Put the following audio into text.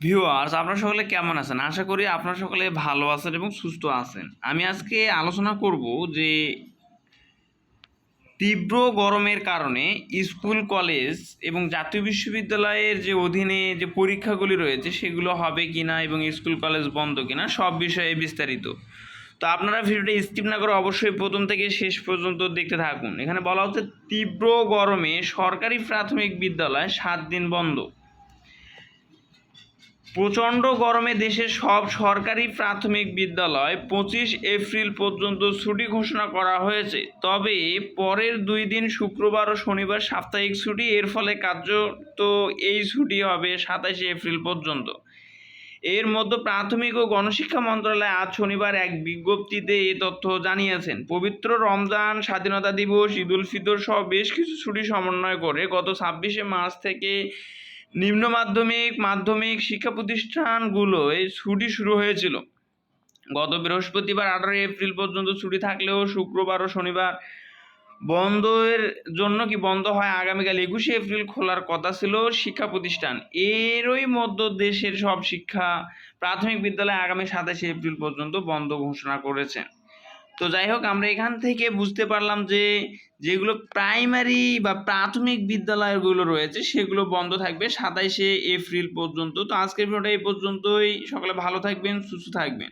Viewers আপনারা সকলে কেমন আছেন? আশা করি আপনারা সকলে ভালো আছেন এবং সুস্থ আছেন। আমি আজকে আলোচনা করব যে তীব্র গরমের কারণে স্কুল, কলেজ এবং জাতীয় বিশ্ববিদ্যালয়ের যে অধীনে যে পরীক্ষাগুলি রয়েছে, সেগুলো হবে কি না এবং স্কুল, কলেজ বন্ধ কি না সব বিষয়ে বিস্তারিত। তো আপনারা ভিডিওটা স্কিপ না করে অবশ্যই প্রথম থেকে শেষ পর্যন্ত দেখতে থাকুন। এখানে বলা হচ্ছে, তীব্র গরমে সরকারি প্রাথমিক বিদ্যালয় সাত দিন বন্ধ। প্রচণ্ড গরমে দেশের সব সরকারি প্রাথমিক বিদ্যালয় পঁচিশ এপ্রিল পর্যন্ত ছুটি ঘোষণা করা হয়েছে। তবে পরের দুই দিন শুক্রবার ও শনিবার সাপ্তাহিক ছুটি, এর ফলে কার্যত এই ছুটি হবে সাতাশে এপ্রিল পর্যন্ত। এর মধ্যে প্রাথমিক ও গণশিক্ষা মন্ত্রণালয় আজ শনিবার এক বিজ্ঞপ্তিতে এ তথ্য জানিয়েছেন। পবিত্র রমজান, স্বাধীনতা দিবস, ঈদ উল ফিতর সহ বেশ কিছু ছুটি সমন্বয় করে গত ছাব্বিশে মার্চ থেকে নিম্ন মাধ্যমিক মাধ্যমিক শিক্ষা প্রতিষ্ঠানগুলোয় ছুটি শুরু হয়েছিল। গত বৃহস্পতিবার আঠারোই এপ্রিল পর্যন্ত ছুটি থাকলেও শুক্রবার ও শনিবার বন্ধের জন্য কি বন্ধ হয় আগামীকাল একুশে এপ্রিল খোলার কথা ছিল শিক্ষা প্রতিষ্ঠান। এরই মধ্য দেশের সব শিক্ষা প্রাথমিক বিদ্যালয় আগামী সাতাশে এপ্রিল পর্যন্ত বন্ধ ঘোষণা করেছে। তো যাই হোক, আমরা এখান থেকে বুঝতে পারলাম যে যেগুলো প্রাইমারি বা প্রাথমিক বিদ্যালয়গুলো রয়েছে, সেগুলো বন্ধ থাকবে সাতাইশে এপ্রিল পর্যন্ত। তো আজকের ভিডিওটা এই পর্যন্তই। সকলে ভালো থাকবেন, সুস্থ থাকবেন।